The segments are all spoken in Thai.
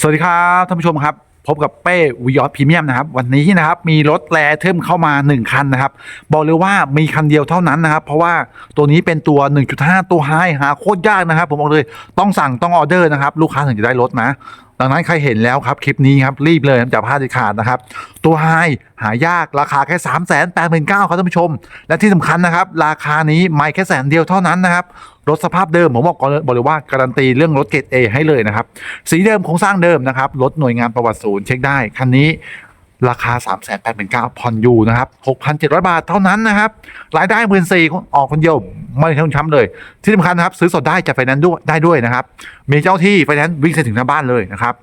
สวัสดีครับท่านผู้ชมครับ พบกับเป้วิยอดพรีเมียมนะครับ วันนี้นะครับมีรถแรเทิมเข้ามา 1 คันนะครับ บอกเลยว่ามีคันเดียวเท่านั้นนะครับ เพราะว่าตัวนี้เป็นตัว 1.5 ตัวไฮหาโคตรยากนะครับ ผมบอกเลยต้องสั่งต้องออเดอร์นะครับ ลูกค้าถึงจะได้รถนะ ดังนั้นใครเห็นแล้วครับคลิปนี้ครับรีบเลยอย่าพลาดเด็ดขาดนะครับ ตัวไฮหายากราคาแค่3 8 9 0 0 0ครับท่านผู้ชม และที่สำคัญนะครับ ราคานี้ไม่แค่แสนเดียวเท่านั้นนะครับรถสภาพเดิมผมบอกก่อนเลยบอกเลยว่าการันตีเรื่องรถเกรด A ให้เลยนะครับ สีเดิมโครงสร้างเดิมนะครับรถหน่วยงานประวัติศูนย์เช็คได้คันนี้ ราคา 3 8 8 9 0ผ่อนอยู่นะครับ 6,700 บาทเท่านั้นนะครับ รายได้หมื่นสี่ออกคนเดียวไม่ต้องช้ำเลย ที่สำคัญนะครับ ซื้อสดได้จากไฟแนนซ์ด้วยได้ด้วยนะครับ มีเจ้าที่ไฟแนนซ์วิ่งถึงหน้าบ้านเลยนะครับ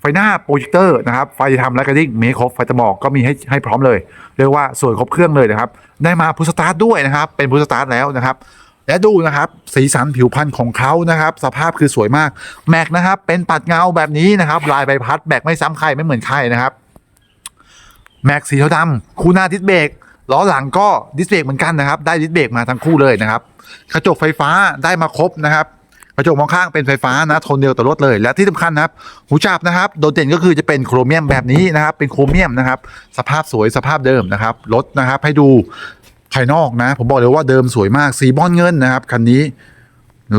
ไฟหน้าโปรเจคเตอร์นะครับ ไฟทำและกระดิ่งมีครบไฟตะหมอกก็มีให้ให้พร้อมเลย เรียกว่าสวยครบเครื่องเลยนะครับ ได้มาพุทสตาร์ทด้วยนะครับ เป็นพุทสตาร์ทแล้วนะครับและดูนะครับสีสันผิวพรรณของเขานะครับ สภาพคือสวยมากแม็กนะครับเป็นปัดเงาแบบนี้นะครับ ลายใบพัดแบกไม่ซ้ำใครไม่เหมือนใครนะครับ แม็กสีเทาดำคู่หน้าดิสเบรกล้อหลังก็ดิสเบรกเหมือนกันนะครับ ได้ดิสเบรกมาทั้งคู่เลยนะครับ กระจกไฟฟ้าได้มาครบนะครับ กระจกมองข้างเป็นไฟฟ้านะโทนเดียวต่อรถเลย และที่สำคัญนะครับ หูจับนะครับ โดดเด่นก็คือจะเป็นโครเมียมแบบนี้นะครับ เป็นโครเมียมนะครับ สภาพสวยสภาพเดิมนะครับ รถนะครับให้ดูภายนอกนะ ผมบอกเลยว่าเดิมสวยมากสีบอลเงินนะครับคันนี้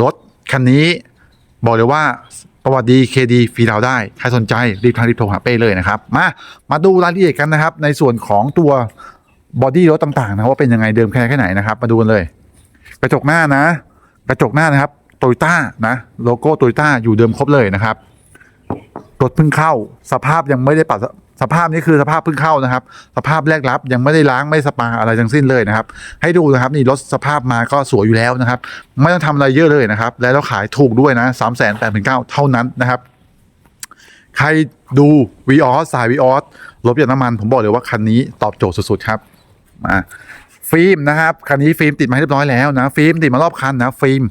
รถคันนี้บอกเลยว่า ประวัติดีเคดีฟรีดาวได้ ใครสนใจรีบทางรีบโทรหาเป้เลยนะครับ มามาดูรายละเอียดกันนะครับ ในส่วนของตัวบอดี้รถต่างๆนะว่าเป็นยังไงเดิมแค่แค่ไหนนะครับ มาดูกันเลย กระจกหน้านะ กระจกหน้านะครับโตโยต้านะโลโก้โตโยต้าอยู่เดิมครบเลยนะครับรถเพิ่งเข้าสภาพยังไม่ได้ปรับ สภาพนี้คือสภาพเพิ่งเข้านะครับ สภาพแรกรับยังไม่ได้ล้างไม่สปาอะไรทั้งสิ้นเลยนะครับ ให้ดูนะครับนี่รถสภาพมาก็สวยอยู่แล้วนะครับ ไม่ต้องทำอะไรเยอะเลยนะครับ และเราขายถูกด้วยนะสามแสนแปดถึงเก้าเท่านั้นนะครับ ใครดูวีออสสายวีออสรถประหยัดน้ำมันผมบอกเลยว่าคันนี้ตอบโจทย์สุดๆครับมาฟิล์มนะครับคันนี้ฟิล์มติดมาเรียบร้อยแล้วนะฟิล์มติดมารอบคันนะฟิล์ม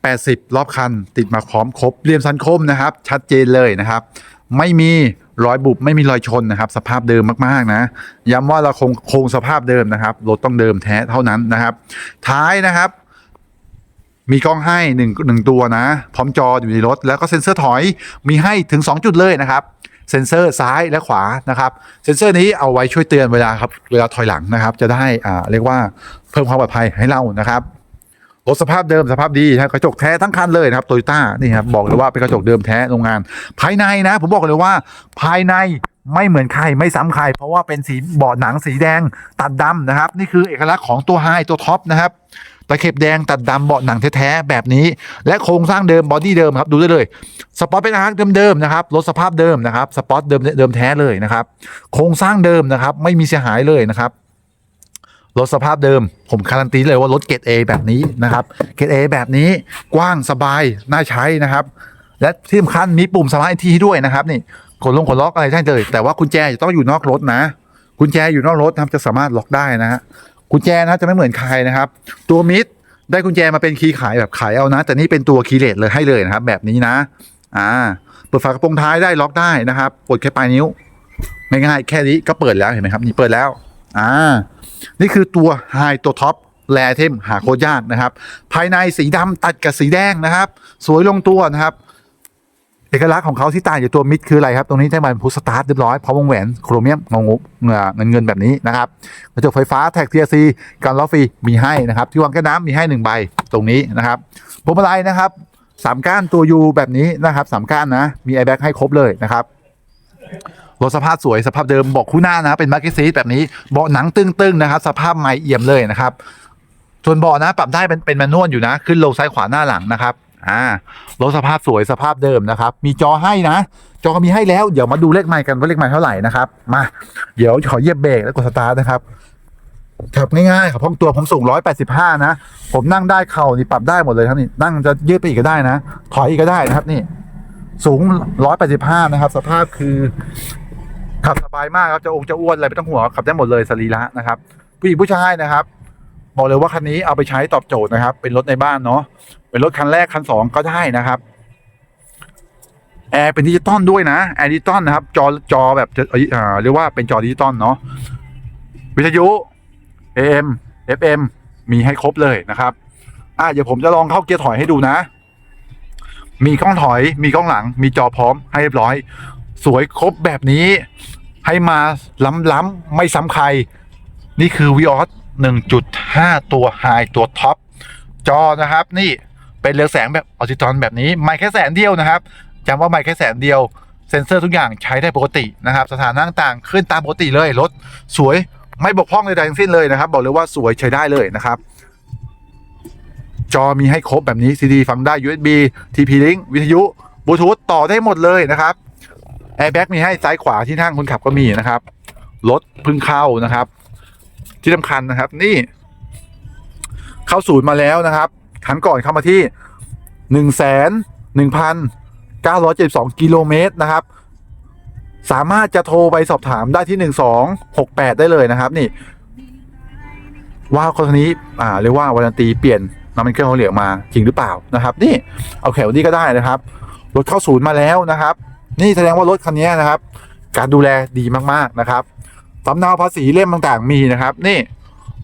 80 รอบคัน ติดมาพร้อมครบเรียมสันคมนะครับ ชัดเจนเลยนะครับ ไม่มี รอยบุบไม่มีรอยชนนะครับ สภาพเดิมมากๆนะ ย้ำว่าเราคงคงสภาพเดิมนะครับรถต้องเดิมแท้เท่านั้นนะครับ ท้ายนะครับ มีกล้องให้หนึ่งหนึ่งตัวนะ พร้อมจออยู่ในรถ แล้วก็เซ็นเซอร์ถอยมีให้ถึง 2 จุดเลยนะครับเซ็นเซอร์ซ้ายและขวานะครับ เซ็นเซอร์นี้เอาไว้ช่วยเตือนเวลาครับเวลาถอยหลังนะครับ จะได้อ่าเรียกว่าเพิ่มความปลอดภัยให้เรานะครับ รถสภาพเดิมสภาพดีนะครับกระจกแท้ทั้งคันเลยนะครับโตโยต้านี่ครับบอกเลยว่าเป็นกระจกเดิมแท้โรงงาน ภายในนะ ผมบอกเลยว่าภายในไม่เหมือนใครไม่ซ้ำใคร เพราะว่าเป็นสีเบาะหนังสีแดงตัดดำนะครับ นี่คือเอกลักษณ์ของตัวไฮตัวท็อปนะครับตะเข็บแดงตัดดำเบาะหนังแท้ๆแบบนี้ และโครงสร้างเดิมบอดี้เดิมครับดูได้เลยสปอร์ตเป็นอาร์คเดิมๆนะครับรถสภาพเดิมนะครับสปอร์ตเดิมเดิมแท้เลยนะครับ โครงสร้างเดิมนะครับ ไม่มีเสียหายเลยนะครับ รถสภาพเดิม ผมการันตีเลยว่ารถเกรด A แบบนี้นะครับเกรด A แบบนี้กว้างสบายน่าใช้นะครับ และที่สำคัญมีปุ่มสมาร์ททีด้วยนะครับนี่กดลงกดล็อกอะไรได้เลย แต่ว่ากุญแจจะต้องอยู่นอกรถนะกุญแจอยู่นอกรถนะครับจะสามารถล็อกได้นะฮะกุญแจนะจะไม่เหมือนใครนะครับ ตัวมิดได้กุญแจมาเป็นคีย์ขายแบบขายเอานะ แต่นี่เป็นตัวคีย์เลสเลยให้เลยนะครับ แบบนี้นะ อ่า เปิดฝากระโปรงท้ายได้ล็อกได้นะครับกดแค่ปลายนิ้วง่ายๆแค่นี้ก็เปิดแล้วเห็นไหมครับ นี่เปิดแล้ว อ่า นี่คือตัวไฮตัวท็อปแรเทมหาโคตรยากนะครับ ภายในสีดำตัดกับสีแดงนะครับ สวยลงตัวนะครับ เอกลักษณ์ของเขาที่ต่างจากตัวมิดคืออะไรครับ ตรงนี้ได้มาเป็นพุสตาร์ทเรียบร้อยพร้อมวงแหวนโครเมียมงงเงินเงินแบบนี้นะครับกระจกไฟฟ้าแท็กทีซีการล้อฟรีมีให้นะครับ ที่วางแก้น้ำมีให้หนึ่งใบตรงนี้นะครับพวงมาลัยนะครับสามก้านตัวยูแบบนี้นะครับสามก้านนะมีไอแบ็กให้ครบเลยนะครับ รถสภาพสวยสภาพเดิมเบอกคู่หน้านะเป็นมาร์เก็ตซีแบบนี้เบาะหนังตึงๆนะครับ สภาพใหม่เอี่ยมเลยนะครับส่วนเบาะนะปรับได้เป็นเป็นมนนวลอยู่นะ ขึ้นลงซ้ายขวาหน้าหลังนะครับอ่ารถสภาพสวยสภาพเดิมนะครับ มีจอให้นะ จอมีให้แล้วเดี๋ยวมาดูเลขไมล์กันว่าเลขไมล์เท่าไหร่นะครับมาเดี๋ยวขอเยียบเบรกแล้วกดสตาร์ทนะครับขับง่ายๆครับเพราะตัวผมสูง 185 นะ ผมนั่งได้เข่านี่ปรับได้หมดเลยครับนี่นั่งจะยืดไปอีกก็ได้นะ ถอยอีกก็ได้นะครับนี่ สูง 185 นะครับ สภาพคือ ขับสบายมากครับจะองค์จะอ้วนอะไรไม่ต้องห่วงขับได้หมดเลยสรีระนะครับผู้หญิงผู้ชายนะครับบอกเลยว่าคันนี้เอาไปใช้ตอบโจทย์นะครับ เป็นรถในบ้านเนาะเป็นรถคันแรกคันสองก็ได้นะครับแอร์เป็นดิจิตอลด้วยนะแอร์ดิจิตอลนะครับ จอจอแบบจะอ่าเรียกว่าเป็นจอดิจิตอลเนาะวิทยุ AM FM มีให้ครบเลยนะครับอะเดี๋ยวผมจะลองเข้าเกียร์ถอยให้ดูนะ มีกล้องถอย มีกล้องหลัง มีจอพร้อมให้เรียบร้อย สวยครบแบบนี้ ให้มาล้ำๆไม่ซ้ำใคร นี่คือ v ีออส1.5 ตัวไฮตัวท็อปจอนะครับ นี่เป็นเรืองแสงแบบออติจอนแบบนี้ ไม่แค่แสนเดียวนะครับจำว่าไม่แค่แสนเดียว เซ็นเซอร์ทุกอย่างใช้ได้ปกตินะครับ สถานะต่างๆ ขึ้นตามปกติเลยรถสวยไม่บกพร่องใดๆทั้งสิ้นเลยนะครับ บอกเลยว่าสวยใช้ได้เลยนะครับ จอมีให้ครบแบบนี้ CD ฟังได้ USB TP Link วิทยุบลูทูธต่อได้หมดเลยนะครับ ร์แบ็กมีให้ซ้ายขวาที่นั่งคนขับก็มีนะครับ รถพึ่งเข้านะครับ ที่สำคัญนะครับ นี่ เข้าศูนย์มาแล้วนะครับคันก่อนเข้ามาที่หนึ่งแสนหนึ่งพันเก้าร้อยเจ็ดสองกิโลเมตรนะครับ สามารถจะโทรไปสอบถามได้ที่หนึ่งสองหกแปดได้เลยนะครับ นี่ ว่าคนนี้อ่าเรียกว่าวารันตีเปลี่ยนน้ำมันเครื่องเของเหลวมาจริงหรือเปล่านะครับ นี่เอาแขวนี้ก็ได้นะครับรถเข้าศูนย์มาแล้วนะครับ นี่แสดงว่ารถคันนี้นะครับ การดูแลดีมากๆนะครับสำเนาภาษีเล่มต่างๆมีนะครับ นี่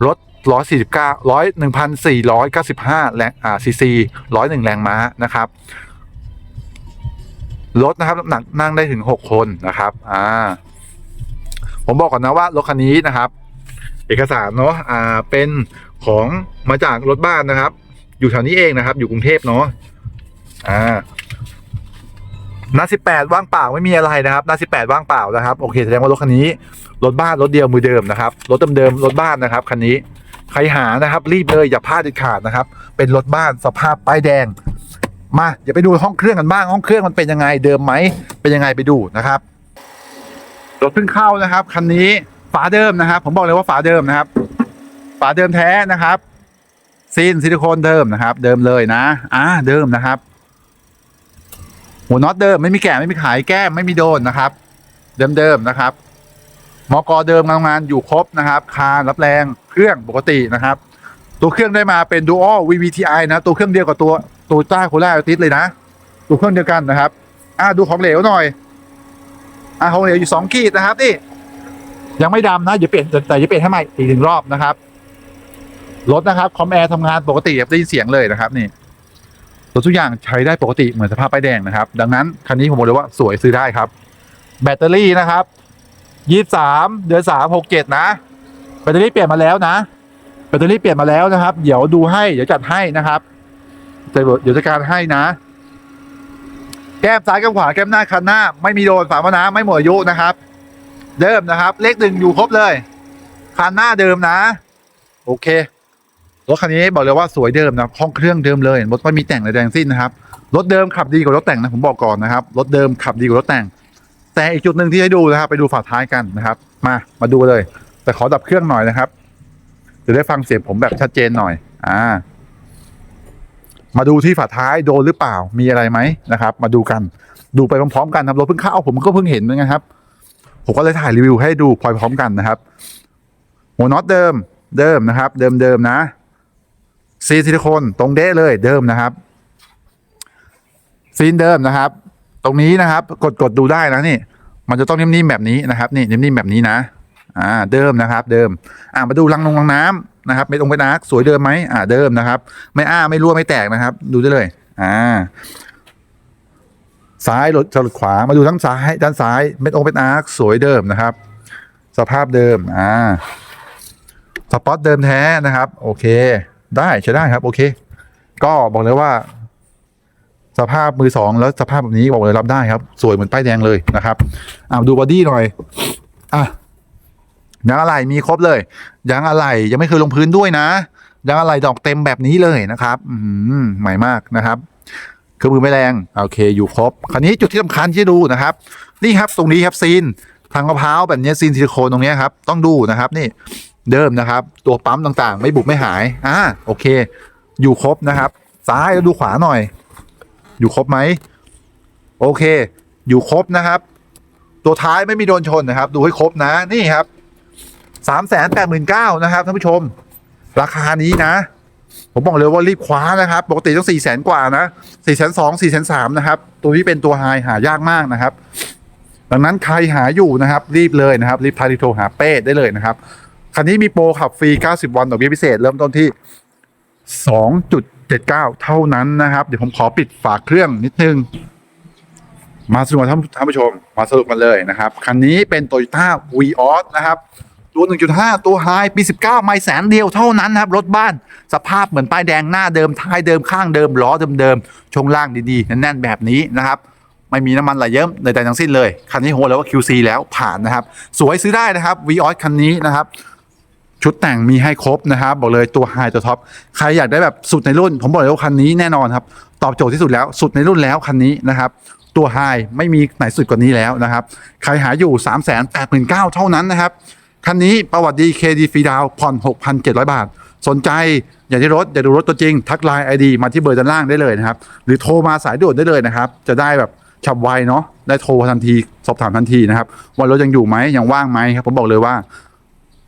รถ149 1 1,495แรงอ่าซีซี101 แรงม้านะครับรถนะครับน้ำหนักนั่งได้ถึง 6 คนนะครับ อ่า ผมบอกก่อนนะว่ารถคันนี้นะครับ เอกสารเนาะ อ่า เป็นของมาจากรถบ้านนะครับ อยู่แถวนี้เองนะครับ อยู่กรุงเทพเนาะ อ่า นาสิบแปดว่างเปล่าไม่มีอะไรนะครับนาสิบแปดว่างเปล่านะครับโอเคแสดงว่ารถคันนี้รถบ้านรถเดียวมือเดิมนะครับรถเดิมๆรถบ้านนะครับคันนี้ใครหานะครับ รีบเลยอย่าพลาดเด็ดขาดนะครับ เป็นรถบ้านสภาพป้ายแดง มาอย่าไปดูห้องเครื่องกันบ้างห้องเครื่องมันเป็นยังไงเดิมไหมเป็นยังไงไปดูนะครับรถเพิ่งเข้านะครับคันนี้ฝาเดิมนะครับ ผมบอกเลยว่าฝาเดิมนะครับ ฝาเดิมแท้นะครับซีนซิลิโคนเดิมนะครับ เดิมเลยนะอ่าเดิมนะครับ หัวน็อตเดิมไม่มีแกะไม่มีขายแก้มไม่มีโดนนะครับ เดิมๆนะครับมอกอเดิมทำงานอยู่ครบนะครับ คานรับแรงเครื่องปกตินะครับ ตัวเครื่องได้มาเป็น Dual VVTi นะ ตัวเครื่องเดียวกับตัวตัวต้าโคล่าติสเลยนะ ตัวเครื่องเดียวกันนะครับ อ่าดูของเหลวหน่อย อ่าของเหลวอยู่สองขีดนะครับนี่ยังไม่ดำนะเดี๋ยวเปลี่ยนแต่จะเปลี่ยนให้ใหม่อีกหนึ่งรอบนะครับรถนะครับคอมแอร์ทำงานปกติได้ยินเสียงเลยนะครับนี่ รถทุกอย่างใช้ได้ปกติเหมือนสภาพป้ายแดงนะครับ ดังนั้นคันนี้ผมบอกเลยว่าสวยซื้อได้ครับ แบตเตอรี่นะครับยี่สามเดือนสามหกเจ็ดนะ แบตเตอรี่เปลี่ยนมาแล้วนะ แบตเตอรี่เปลี่ยนมาแล้วนะครับ เดี๋ยวดูให้เดี๋ยวจัดให้นะครับเดี๋ยวเดี๋ยวจัดการให้นะ แก้มซ้ายแก้มขวาแก้มหน้าคันหน้า ไม่มีโดนฝาหน้าไม่หมดอายุนะครับ เดิมนะครับ เลขหนึ่งอยู่ครบเลยคันหน้าเดิมนะ โอเค รถคันนี้บอกเลยว่าสวยเดิมนะห้องเครื่องเดิมเลยรถไม่มีแต่งอะไรแดงสิ้นนะครับรถเดิมขับดีกว่ารถแต่งนะผมบอกก่อนนะครับรถเดิมขับดีกว่ารถแต่ง แต่อีกจุดหนึ่งที่ให้ดูนะครับไปดูฝาท้ายกันนะครับ มามาดูเลย แต่ขอดับเครื่องหน่อยนะครับจะได้ฟังเสียงผมแบบชัดเจนหน่อย อ่า มาดูที่ฝาท้ายโดนหรือเปล่ามีอะไรไหมนะครับ มาดูกันดูไปพร้อมๆกันนะครับรถเพิ่งเข้าผมก็เพิ่งเห็นเหมือนกันครับผมก็เลยถ่ายรีวิวให้ดูพร้อมๆกันนะครับ หัวน็อตเดิมเดิมนะครับ เดิมเดิมๆนะ ซีซิลิโคนตรงเด้เลยเดิมนะครับ ซีนเดิมนะครับ ตรงนี้นะครับ กดกดดูได้นะนี่ มันจะต้องนิ่มๆแบบนี้นะครับ นี่นิ่มๆแบบนี้นะอ่าเดิมนะครับ เดิม อ่ามาดูรังนงรังน้ำนะครับไม่ตรงไปนักสวยเดิมไหมอ่าเดิมนะครับ ไม่อ้าไม่รั่วไม่แตกนะครับ ดูได้เลย อ่า ซ้ายรถจรดขวามาดูทั้งซ้ายด้านซ้ายไม่ตรงเป็นอาร์คสวยเดิมนะครับ สภาพเดิม อ่าสปอตเดิมแท้นะครับ โอเค ได้ใช้ได้ครับ โอเค ก็บอกเลยว่า สภาพมือสองแล้วสภาพแบบนี้บอกเลยรับได้ครับ สวยเหมือนป้ายแดงเลยนะครับอ่าดูบอดี้หน่อย อะยางอะไหล่มีครบเลยยางอะไหล่ยังไม่เคยลงพื้นด้วยนะยางอะไหล่ดอกเต็มแบบนี้เลยนะครับ อืมใหม่มากนะครับเครื่องมือไม่แรงโอเค อยู่ครบ คราวนี้จุดที่สำคัญที่จะดูนะครับ นี่ครับตรงนี้ครับซีนทางมะพร้าวแบบนี้ซีนซิลิโคนตรงนี้ครับ ต้องดูนะครับ นี่ เดิมนะครับ ตัวปั๊มต่างๆ ไม่บุบไม่หายอ่าโอเค อยู่ครบนะครับ ซ้ายแล้วดูขวาหน่อย อยู่ครบไหมโอเค อยู่ครบนะครับ ตัวท้ายไม่มีโดนชนนะครับ ดูให้ครบนะนี่ครับสามแสนแปดหมื่นเก้านะครับท่านผู้ชม ราคานี้นะ ผมบอกเลยว่ารีบคว้านะครับ ปกติต้องสี่แสนกว่านะสี่แสนสองสี่แสนสามนะครับ ตัวนี้เป็นตัวไฮหายากมากนะครับ ดังนั้นใครหาอยู่นะครับ รีบเลยนะครับ รีบพาริโทรหาเป้ได้เลยนะครับ คันนี้มีโปรขับฟรี 90 วันดอกเบี้ยพิเศษ เริ่มต้นที่79 เท่านั้นนะครับ เดี๋ยวผมขอปิดฝาเครื่องนิดนึง มาสรุปท่านท่านผู้ชม มาสรุปกันเลยนะครับ คันนี้เป็น Toyota v ีออสนะครับตัว 1.5 ตัวไฮปี 19 ไม่แสนเดียวเท่านั้นนะครับ รถบ้านสภาพเหมือนป้ายแดงหน้าเดิมท้ายเดิมข้างเดิมล้อเดิมๆช่วงล่างดีๆ แน่นๆ แบบนี้นะครับไม่มีน้ำมันไหลเยิ้มใดๆทั้งสิ้นเลย คันนี้โหแล้วว่า QC แล้วผ่านนะครับ สวยซื้อได้นะครับ v ีออสคันนี้นะครับ ชุดแต่งมีให้ครบนะครับ บอกเลยตัวไฮตัวท็อปใครอยากได้แบบสุดในรุ่น ผมบอกเลยว่าคันนี้แน่นอนครับ ตอบโจทย์ที่สุดแล้วสุดในรุ่นแล้วคันนี้นะครับตัวไฮไม่มีไหนสุดกว่านี้แล้วนะครับ ใครหาอยู่ 3 8 9 0 0 0เท่านั้นนะครับ คันนี้ประวัติดีเคดีฟรีดาวผ่อน 6,700 บาท สนใจอยากได้รถ อยากดูรถตัวจริง ทักไลน์ไอดีมาที่เบอร์ด้านล่างได้เลยนะครับ หรือโทรมาสายด่วนได้เลยนะครับ จะได้แบบฉับไวเนาะได้โทรทันที สอบถามทันทีนะครับว่ารถยังอยู่ไหมยังว่างไหมครับผมบอกเลยว่า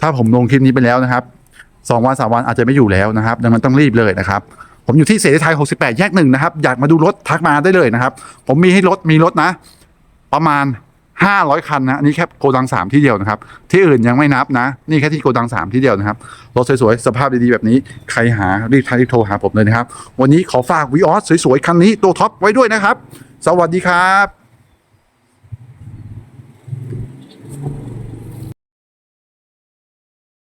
ถ้าผมลงคลิปนี้ไปแล้วนะครับสองวันสามวันอาจจะไม่อยู่แล้วนะครับดังนั้นต้องรีบเลยนะครับผมอยู่ที่เสรีไทย 68 แยกหนึ่งนะครับ อยากมาดูรถทักมาได้เลยนะครับ ผมมีให้รถมีรถนะ ประมาณ 500 คันนะอันนี่แค่โกดัง 3 ที่เดียวนะครับ ที่อื่นยังไม่นับนะ นี่แค่ที่โกดัง 3 ที่เดียวนะครับ รถสวยๆ สภาพดีๆ แบบนี้ ใครหารีบทักรีบโทรหาผมเลยนะครับ วันนี้ขอฝากวีออสสวยๆ คันนี้ตัวท็อปไว้ด้วยนะครับ สวัสดีครับ